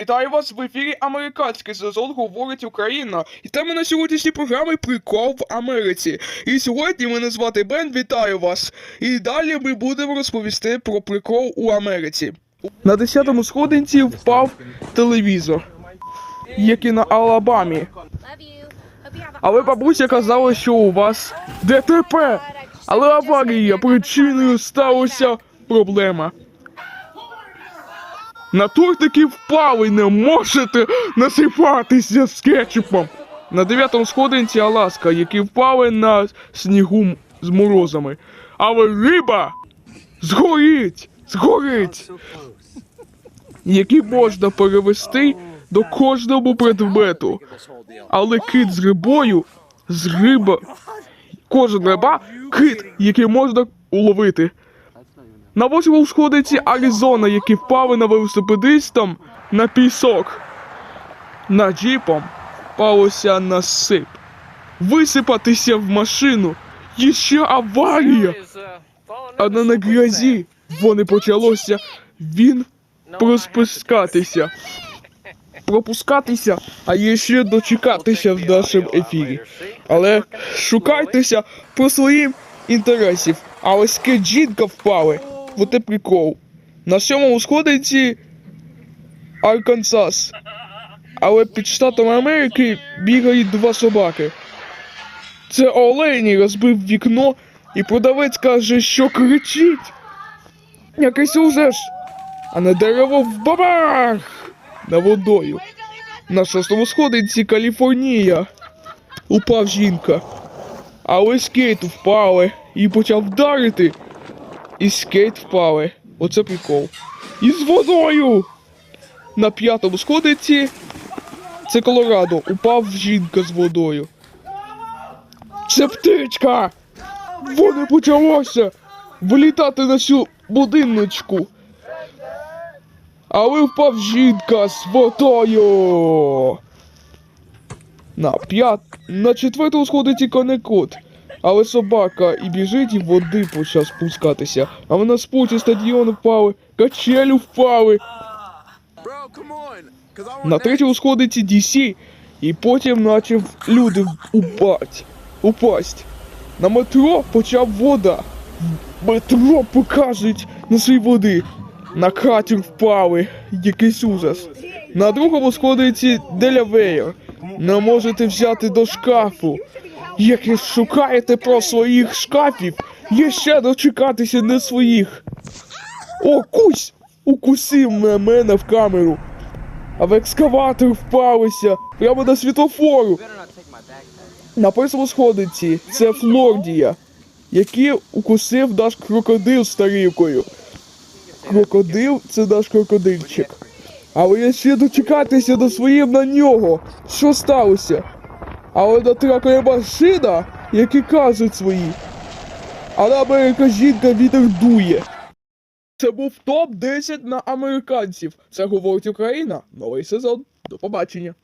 Вітаю вас в ефірі Американський сезон говорить Україна. І тема на сьогоднішній програмі прикол в Америці. І сьогодні мене звати Бен, вітаю вас. І далі ми будемо розповісти про прикол у Америці. На 10-му сходинці впав телевізор, який на Алабамі. Але бабуся казала, що у вас ДТП. Але аварія причиною сталася проблема. На тортики впали, не можете насипатися з кетчупом. На дев'ятому сходинці Аласка, які впали на снігу з морозами. Але риба згорить, згорить, які можна перевести до кожного предмету. Але кит з рибою, з риба, кожен риба, кит, який можна уловити. На восьмому сходиці Аризона, які впали на велосипедистам на пісок. На джіпом впалося на сип. Висипатися в машину. Ще аварія. А на грязі вони почалося. Він проспускатися. Пропускатися, а є ще дочекатися в нашому ефірі. Але шукайтеся по своїм інтересів. А ось жінка впали. Вот прикол. На сьомому сходинці Арканзас. Але під штатом Америки бігають два собаки. Це Олені розбив вікно, і продавець каже, що кричить. Якийсь ужас. А на дерево в бабах! На водою. На шостому сходинці Каліфорнія. Упав жінка. Але скейт впали і почав вдарити. І скейт впали. Оце прикол. І з водою. На п'ятому сходинці це Колорадо. Упав жінка з водою. Це птичка! Воно почалося вилітати на цю будиночку. Але впав жінка з водою. На п'ят... На четвертому сходить конекот. Але собака і біжить, і води почав спускатися. А вона з путі стадіону впали, качелю впали. На третьому сходиться DC, і потім почав люди упать. Упасть. На метро почав вода. Метро покажуть на свої води. На катер впали. Якийсь ужас. На другому сходиться Делавеєр. Не можете взяти до шкафу. Як і шукаєте про своїх шкафів, є ще дочекатися не своїх. О, кусь! Укусив на мене в камеру. А в екскаватор впалися прямо на світлофору. На сходинці це Флордія, який укусив наш крокодил старівкою. Крокодил це наш крокодильчик. Але я ще дочекатися до своїм на нього. Що сталося? Але натракає машина, які кажуть свої. А на Америка жінка вітер дує. Це був топ 10 на американців. Це говорить Україна. Новий сезон. До побачення.